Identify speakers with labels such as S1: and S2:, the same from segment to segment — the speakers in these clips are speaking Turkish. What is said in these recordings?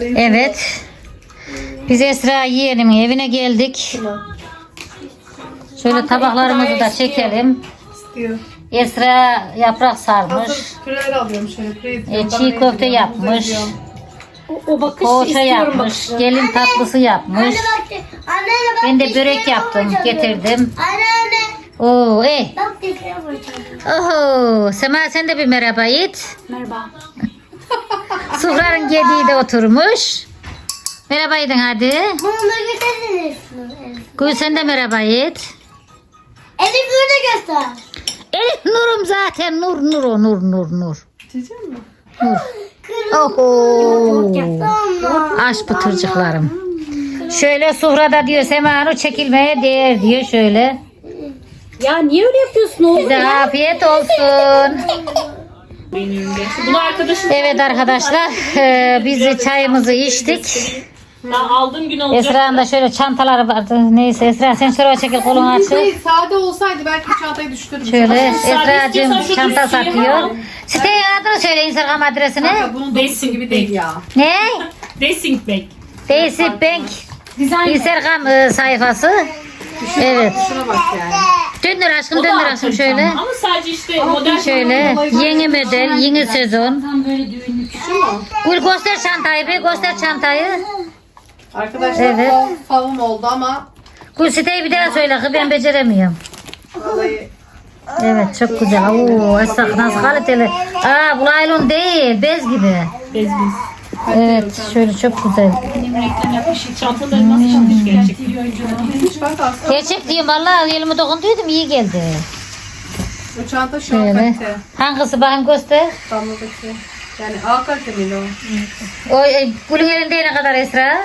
S1: Evet. Biz Esra yeğenimin evine geldik. Şöyle tabaklarımızı da çekelim.
S2: İstiyor.
S1: Esra yaprak sarmış.
S2: Püreler alıyorum şöyle. Püre
S1: E, çiğ köfte yapmış.
S3: O, o bakış
S1: Poğaça
S3: istiyorum
S1: yapmış.
S3: bakışı.
S1: Gelin tatlısı yapmış.
S4: Anne bak. Anne bak.
S1: Ben de börek yaptım.
S4: vuracağım.
S1: Getirdim.
S4: Anne anne.
S1: Oo, ey.
S4: Bak dişlerime vuracağım.
S1: Oho, Sema sen de bir merhaba it.
S3: Merhaba.
S1: Suhra'nın gediği de oturmuş. Merhaba edin hadi.
S4: Bunu götürdünüz.
S1: Gül sen de merhaba et.
S4: Elif burada göster.
S1: Elif Nur'um zaten nur nur o nur nur nur.
S2: İçecek mi?
S1: Nur. Oho. Aş pıtırcıklarım. Şöyle Suhra'da diyor Sema Nur çekilmeye değer diyor şöyle.
S3: Ya niye öyle yapıyorsun oğlum
S1: Size afiyet olsun.
S5: Bunu arkadaşım
S1: Evet arkadaşlar e, biz de çayımızı içtik.
S5: ben aldığım gün olacak.
S1: Esra'nın da şöyle çantaları vardı. Neyse Esra sen şuraya çekil kolunu.
S2: Değil, sade olsaydı belki çantayı düşürürdüm.
S1: Şöyle Esra'cığım çanta satıyor.
S5: al.
S1: Siteyin adını söyle Instagram adresini.
S2: Kanka bunun dokusu gibi değil ya.
S1: Ne?
S5: Dressing bag.
S1: Daisy Bank Instagram e, sayfası. Evet.
S2: Şuna bak yani.
S1: Döndür aşkım döndür aşkım şöyle.
S5: Ama sadece işte model
S1: Şöyle yeni model yeni sezon.
S3: Tam böyle düğünlük.
S1: Gül göster çantayı bir göster çantayı.
S2: Arkadaşlar
S1: Evet.
S2: falım oldu ama
S1: Gül siteyi bir daha söyle kız ben beceremiyorum.
S2: vallahi
S1: Evet çok güzel. Oo Esra nasıl kaliteli. Aa bu laylon değil bez gibi.
S5: bez bez.
S1: Evet şöyle çok güzel.
S5: Çantaları nasıl çıkmış
S2: aslında
S1: Gerçek diyeyim valla elime dokunduydum iyi geldi.
S2: bu çanta şu an
S1: Şöyle.
S2: kalite.
S1: Hangisi bakayım göster.
S2: Damladaki. Yani A kalite miydi o?
S1: O e, Gül'ün elinde ne kadar Esra?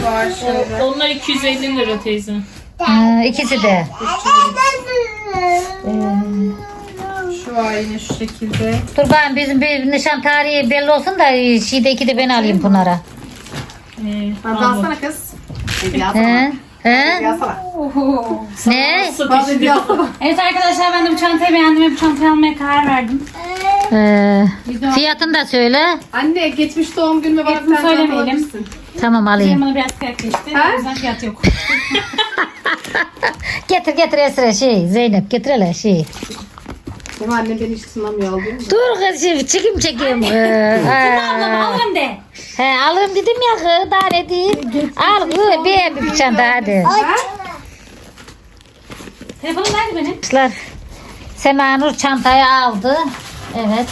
S2: Şu var şöyle.
S5: Onlar 250 lira teyze.
S1: Ha, ikisi de.
S2: Şu var yine şu şekilde.
S1: Dur bakayım bizim bir nişan tarihi belli olsun da e, şeyde iki de ben alayım bunlara.
S5: Ee,
S2: Ben alsana kız. Hediye alsana.
S1: He? He?
S2: Hediye alsana.
S1: Ne?
S2: Bana hediye alsana.
S3: Evet arkadaşlar ben de bu çantayı beğendim ve bu çantayı almaya karar verdim.
S1: Ee, fiyatını da söyle.
S2: Anne geçmiş doğum günüme bana bir
S3: Fiyatını
S2: tane çanta
S3: söylemeyelim.
S2: alabilirsin.
S1: Tamam alayım.
S3: Bana biraz kıyak geçti.
S2: Ha?
S3: O yüzden fiyat yok.
S1: Getir getir Esra şey Zeynep getir hele şey.
S2: Benim annem beni hiç tınlamıyor aldın mı?
S1: Dur kız şimdi çekim çekeyim.
S3: Ablam
S1: ha.
S3: alın de.
S1: He alırım dedim ya kız daha ne diyeyim. Al kız bir bir çanta hadi.
S2: Ha?
S3: Telefonum nerede benim?
S1: Arkadaşlar Sema Nur çantayı aldı. Evet.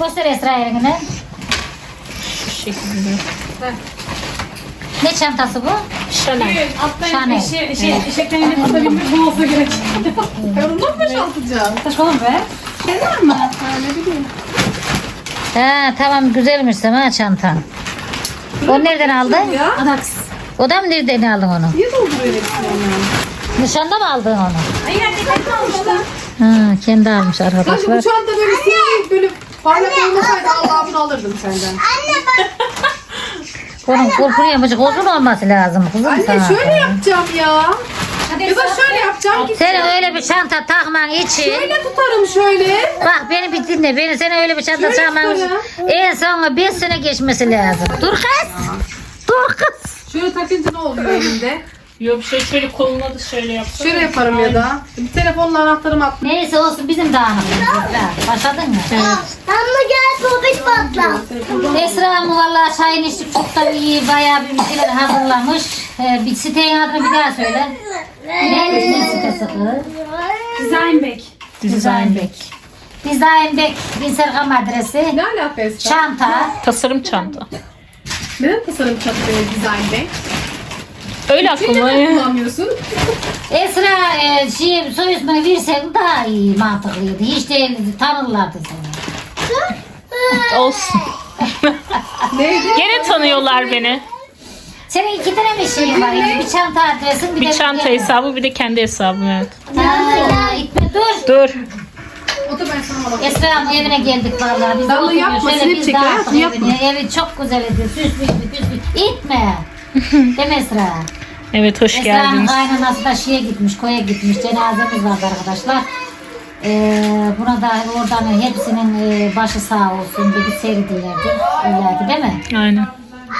S1: Göster Esra yerine.
S5: şu şekilde.
S1: Ne çantası bu?
S5: Chanel.
S3: Altta
S1: Şahane.
S3: şey, şey, eşeklerini tutabilmek bu olsa gerek.
S2: Ben ondan mı boşaltacağım?
S3: Saçmalama be.
S2: Şeyler mi? Ha, ne bileyim.
S1: He tamam güzelmiş Sema çantan. O nereden aldın?
S2: Ya.
S3: Adax.
S1: O da mı nereden aldın onu?
S2: Niye dolduruyor hepsini yani?
S1: Nişanda mı aldın onu?
S3: Hayır anne kendi almışlar.
S1: Ha, kendi almış
S2: Kanka bu
S1: arkadaşlar.
S2: çanta böyle sivri böyle parlak olmasaydı Allah bunu alırdım senden.
S1: Bunun kurkuru yamacık uzun olması lazım kızım
S2: Anne
S1: sana.
S2: şöyle yapacağım ya.
S3: Hadi
S2: Ya da şöyle yapacağım ki
S1: Senin öyle bir çanta takman için
S2: şöyle tutarım şöyle.
S1: Bak beni bir dinle. Beni sen öyle bir çanta
S2: Şöyle
S1: takman için
S2: tutarım.
S1: en son 5 sene geçmesi lazım. Dur kız. Dur kız.
S2: Şöyle takınca ne oluyor elimde?
S5: Yok şey şöyle koluna da şöyle yapsana.
S2: Şöyle yaparım ya da. Bir telefonla anahtarımı at.
S1: Neyse olsun bizim dağınıklığımız. Başladın mı?
S4: Damla gel sohbet patla.
S1: Esra mı vallahi çayını içtik çok da iyi bayağı bir şeyler hazırlamış. Ee, bir siteyin adını bir daha söyle. Ne, ne sitesi kız?
S3: Design bag.
S1: Design. Design adresi.
S2: Ne alaka Esra?
S1: Çanta.
S5: Tasarım çanta.
S2: Neden tasarım dizayn bey?
S5: Öyle
S2: Neden
S5: aklıma.
S2: kullanmıyorsun?
S1: Esra e, şey, soy ismini versen daha iyi mantıklıydı. Hiç de tanırlardı seni.
S5: Olsun.
S2: Neydi?
S5: Gene tanıyorlar beni.
S1: Senin iki tane mi şeyin var? yani? Bir çanta adresin bir,
S5: Bir
S1: de
S5: çanta hesabı bir de kendi hesabım evet.
S1: Ha, itme dur.
S5: Dur.
S2: O da ben sana alalım.
S1: Esra'nın evine geldik vallahi. Biz
S2: Damla
S1: oturuyoruz.
S2: yapma,
S1: Şöyle
S2: sinir
S1: biz
S2: çeker,
S1: dağıttık
S2: hayatım, yapma.
S1: evini. Evi çok güzel ediyor. Süslüydü, püslüydü. İtme. Değil mi Esra?
S5: Evet hoş
S1: Esra'nın
S5: geldiniz.
S1: kaynanası da şeye gitmiş, koya gitmiş. Cenazemiz vardı arkadaşlar. Ee, buna da oradan hepsinin e, başı sağ olsun dedi seyredilerdi. Ki değil mi?
S5: Aynen.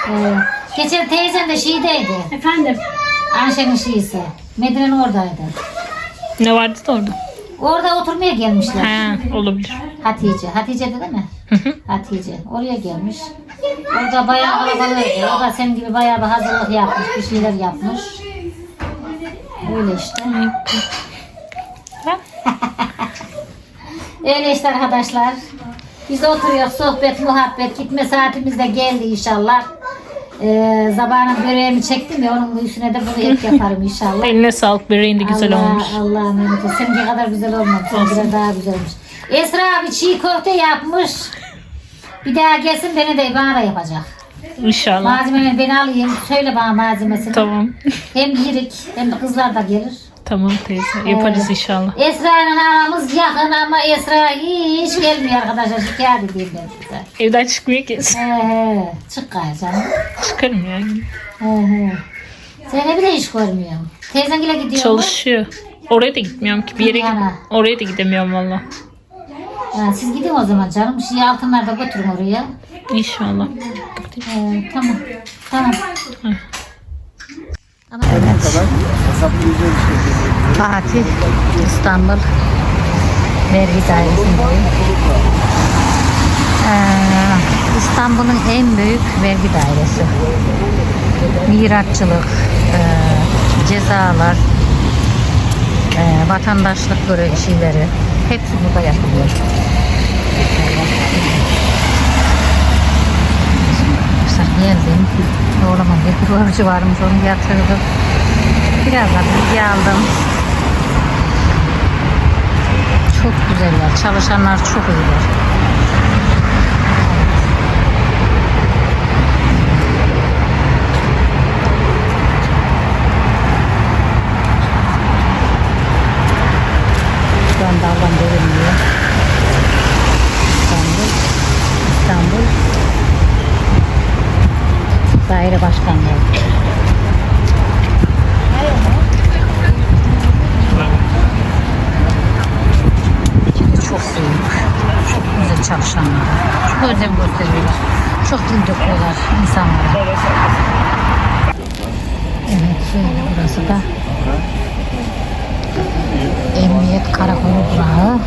S1: Ee, geçen teyzem de Şii'deydi.
S3: Efendim.
S1: Ayşe'nin Şii'si. Medine'nin oradaydı.
S5: Ne vardı da orada?
S1: Orada oturmaya gelmişler.
S5: He, olabilir.
S1: Hatice. Hatice de değil mi? Hatice. Oraya gelmiş. Orada bayağı kalabalıydı. O da senin gibi bayağı bir hazırlık yapmış. Bir şeyler yapmış. Öyle işte. Öyle işte arkadaşlar. Biz oturuyoruz sohbet muhabbet. Gitme saatimiz de geldi inşallah. Ee, zabanın böreğimi çektim ya onun üstüne de bunu hep yaparım inşallah.
S5: Eline sağlık. Böreğin de güzel
S1: Allah,
S5: olmuş.
S1: Allah emanet olsun. Seninki kadar güzel olmadı. Seninki daha güzelmiş. Esra abi çiğ köfte yapmış. Bir daha gelsin beni de bana da yapacak.
S5: İnşallah.
S1: Malzemeleri ben alayım. Söyle bana malzemesini.
S5: Tamam.
S1: Hem yirik hem de kızlar da gelir.
S5: Tamam teyze. Yaparız
S1: Evet.
S5: inşallah.
S1: Esra'nın aramız yakın ama Esra hiç gelmiyor arkadaşlar. Şikayet edeyim ben size.
S5: Evden çıkmıyor ki.
S1: He he. Çık gayrı canım.
S5: Çıkarım yani.
S1: He he. Seni bile hiç görmüyorum. Teyzengile gidiyor mu?
S5: Çalışıyor. Oraya da gitmiyorum ki. Bir yere git-
S1: Yana.
S5: Oraya da gidemiyorum valla.
S1: Ha, siz gidin o zaman canım. Şey altınları da götürün oraya.
S5: İnşallah.
S1: Ee, tamam. Tamam. Fatih İstanbul Vergi Dairesi'ndeyim. Ee, İstanbul'un en büyük vergi dairesi. Miratçılık, e, cezalar, e, vatandaşlık göre şeyleri hepsi burada yapılıyor. Geldim. Oğlumun bir borcu varmış onu yatırdım. Biraz da bilgi aldım. Çok güzeller. Çalışanlar çok iyiler. Şu anda ablam görünmüyor. İstanbul. İstanbul. Daire başkanlığı. Büyük. Çok güzel çalışanlar. Çok özen gösteriyorlar. Çok dil döküyorlar insanlara. Evet şöyle burası da Emniyet Karakolu durağı.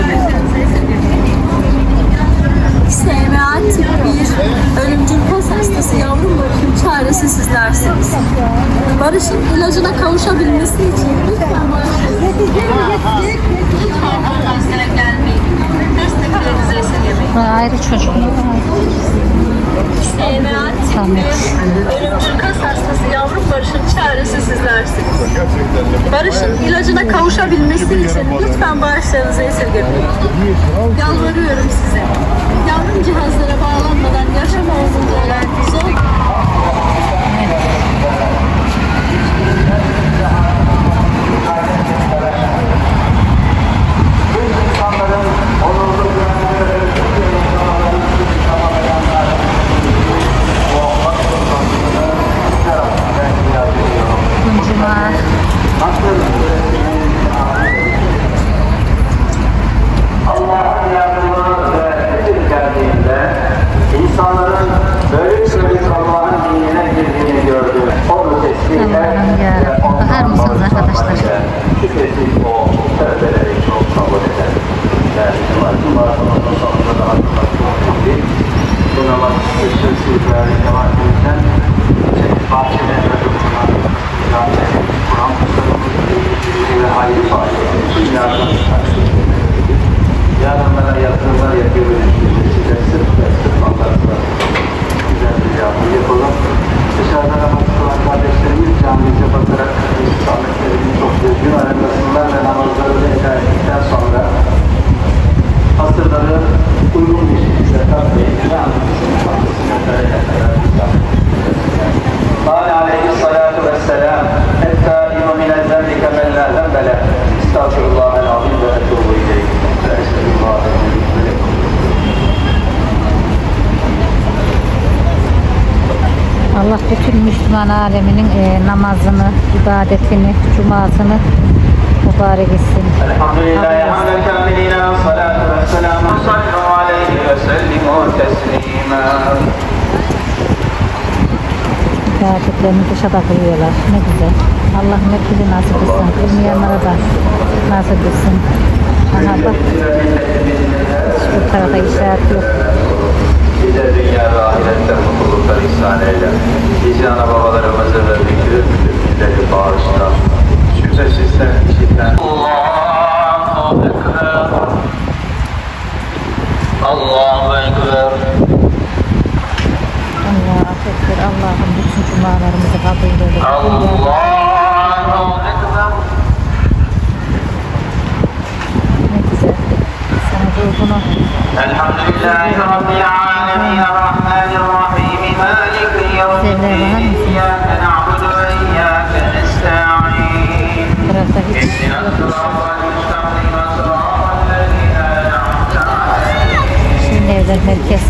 S6: Thank you. SMA tip 1 ölümcül kas hastası yavrum barışın çaresi sizlersiniz. Barış'ın ilacına kavuşabilmesi için lütfen
S1: Ayrı çocuk.
S6: SMA tip ölümcül kas hastası barışın çaresi sizlersiniz. Barış'ın ilacına kavuşabilmesi için lütfen bağışlarınızı esirgemeyin. Yalvarıyorum size tüm cihazlara bağlanmadan yaşam olduğunu öğrendiği zor.
S1: Allah bütün Müslüman aleminin e, namazını, ibadetini, cumasını mübarek etsin. İbadetlerini dışa bakıyorlar. Ne güzel. Allah merkezi nasip etsin. Bilmeyenlere da nasip etsin. Aha bak. Hiçbir tarafa işaret yok.
S7: Bir de dünya ve ahirette Sevmeye bakar mısın?
S1: Tarafta hiç
S7: yokmuş.
S1: Şimdi evler
S7: herkes